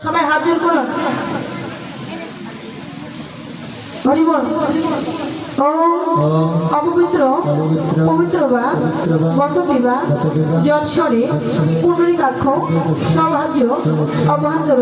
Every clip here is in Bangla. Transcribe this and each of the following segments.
সবাই হাত জোর করুন হরিবল ও অপবিত্র পবিত্র বা যৎসরে সৌভাগ্য অভ্যন্তর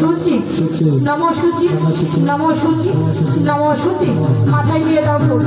সূচি নম সূচি নম সূচি নম সূচি মাথায় দিয়ে দাও ফুল।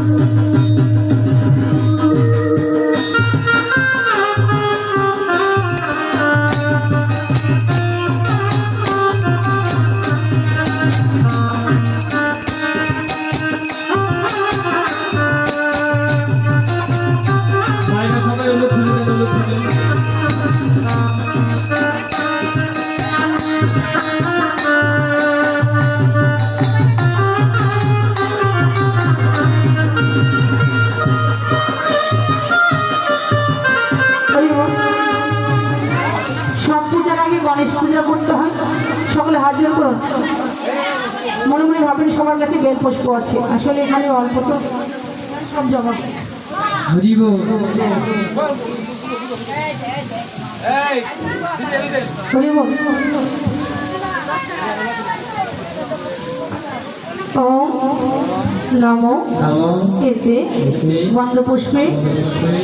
আগে গণেশ পূজা করতে হয়। সকলে হাজির করুন। মনে মনে ভাবেন সবার কাছে বেল পুষ্প আছে। আসলে এখানে অল্প তো সব জমা। হরিব ও নম। এতে গন্ধপুষ্পে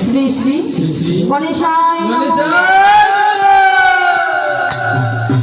শ্রী শ্রী শ্রী শ্রী গণেশায়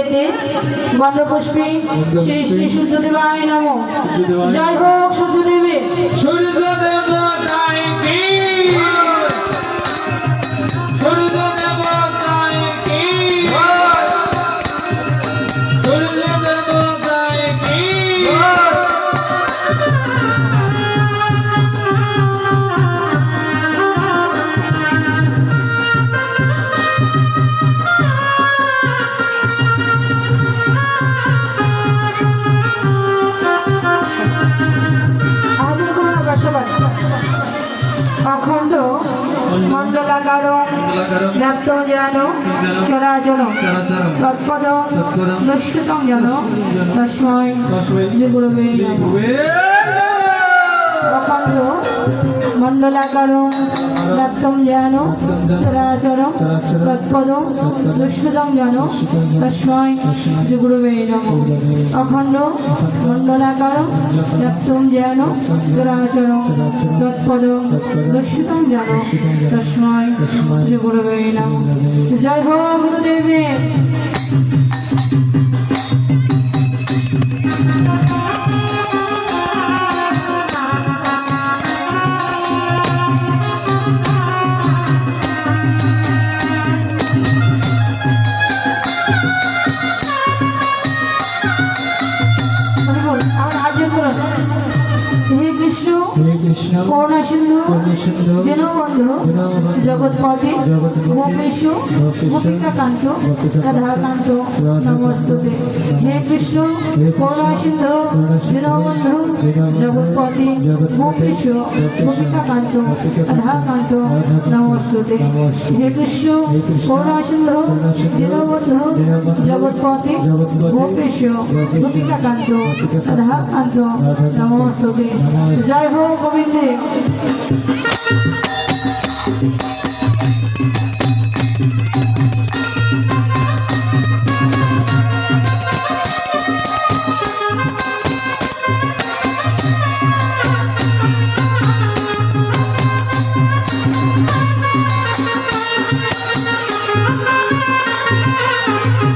এতে গন্ধপুষ্পী শ্রী শ্রী সূর্যদেবায় নম। জয় হোক সূর্যদেবের হাজির অখণ্ড মণ্ডলাকার ব্যাপ্ত যেন চরাচর তৎপদ দুষ্কৃতম যেন তস্মৈ শ্রী গুরুবে অখণ্ড মণ্ডলাকার ব্যাপ্তম যেন চরাচর, তৎপদ দুষ্কৃতম যেন তস্মৈ শ্রী গুরুবে নম। অখণ্ড, মণ্ডলাকার ব্যাপ্তম যেন চরাচর, তৎপদ দর্শিতম যেন তস্মৈ শ্রী গুরুবে নম। জয় হো গুরুদেবের করুণা সিন্ধু দীনবন্ধু জগৎপতি গোপিকাকান্ত রাধাকান্ত নমস্তুতে। হে কৃষ্ণ করুণা সিন্ধু দীনবন্ধু জগৎপতি গোপিকাকান্ত গোপিকাকান্ত রাধাকান্ত নমস্তুতে। হে কৃষ্ণ করুণা সিন্ধু দীনবন্ধু জগৎপতি গোপিকাকান্ত গোপিকাকান্ত রাধাকান্ত নমস্তুতে। জয় হো গোবিন্দে আছে